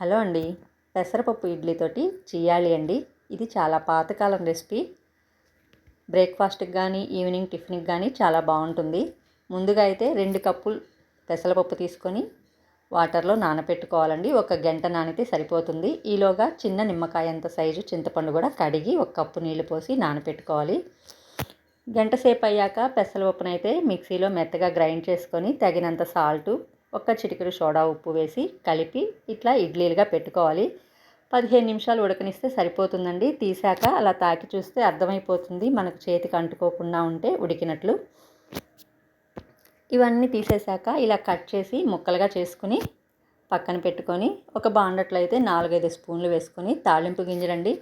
Hello అండి. పెసరపప్పు ఇడ్లీతోటి చేయాలి అండి. ఇది చాలా పాతకాలం రెసిపీ. బ్రేక్ఫాస్ట్కి కానీ ఈవినింగ్ టిఫిన్కి కానీ చాలా బాగుంటుంది. ముందుగా అయితే రెండు కప్పులు పెసరపప్పు తీసుకొని వాటర్లో నానపెట్టుకోవాలండి. ఒక గంట నానితే సరిపోతుంది. ఈలోగా చిన్న నిమ్మకాయ అంత సైజు చింతపండు కూడా కడిగి ఒక కప్పు నీళ్ళు పోసి నానపెట్టుకోవాలి. గంట సేపు అయ్యాక పెసరపప్పునైతే మిక్సీలో మెత్తగా గ్రైండ్ చేసుకొని తగినంత సాల్టు ఒక్క చిటికెడు సోడా ఉప్పు వేసి కలిపి ఇట్లా ఇడ్లీలుగా పెట్టుకోవాలి. పదిహేను నిమిషాలు ఉడకనిస్తే సరిపోతుందండి. తీసాక అలా తాకి చూస్తే అర్థమైపోతుంది. మనకు చేతికి అంటుకోకుండా ఉంటే ఉడికినట్లు. ఇవన్నీ తీసేశాక ఇలా కట్ చేసి ముక్కలుగా చేసుకుని పక్కన పెట్టుకొని ఒక బాండట్లో అయితే నాలుగైదు స్పూన్లు వేసుకొని తాళింపు గింజలండి.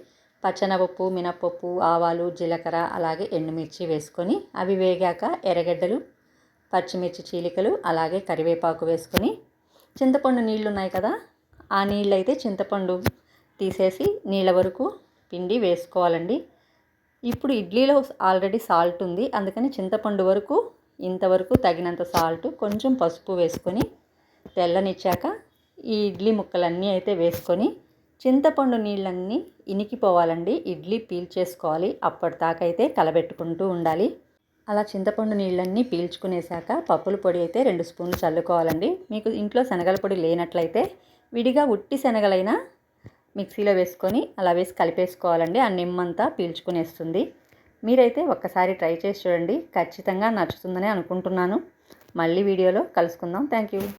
పచ్చనపప్పు మినపప్పు ఆవాలు జీలకర్ర అలాగే ఎండుమిర్చి వేసుకొని అవి వేగాక ఎర్రగడ్డలు పచ్చిమిర్చి చీలికలు అలాగే కరివేపాకు వేసుకొని చింతపండు నీళ్ళు ఉన్నాయి కదా ఆ నీళ్ళు అయితే చింతపండు తీసేసి నీళ్ళ వరకు పిండి వేసుకోవాలండి. ఇప్పుడు ఇడ్లీలో ఆల్రెడీ సాల్ట్ ఉంది అందుకని చింతపండు వరకు ఇంతవరకు తగినంత సాల్ట్ కొంచెం పసుపు వేసుకొని తెల్లనిచ్చాక ఈ ఇడ్లీ ముక్కలన్నీ అయితే వేసుకొని చింతపండు నీళ్ళన్నీ ఇనికిపోవాలండి. ఇడ్లీ పీల్ చేసుకోవాలి అప్పటిదాకైతే కలబెట్టుకుంటూ ఉండాలి. అలా చింతపండు నీళ్ళన్నీ పీల్చుకునేసాక పప్పుల పొడి అయితే రెండు స్పూన్లు చల్లుకోవాలండి. మీకు ఇంట్లో శనగల పొడి లేనట్లయితే విడిగా ఉట్టి శనగలైనా మిక్సీలో వేసుకొని అలా వేసి కలిపేసుకోవాలండి. ఆ నిమ్మంతా పీల్చుకునేస్తుంది. మీరైతే ఒక్కసారి ట్రై చేసి చూడండి. ఖచ్చితంగా నచ్చుతుందని అనుకుంటున్నాను. మళ్ళీ వీడియోలో కలుసుకుందాం. Thank you.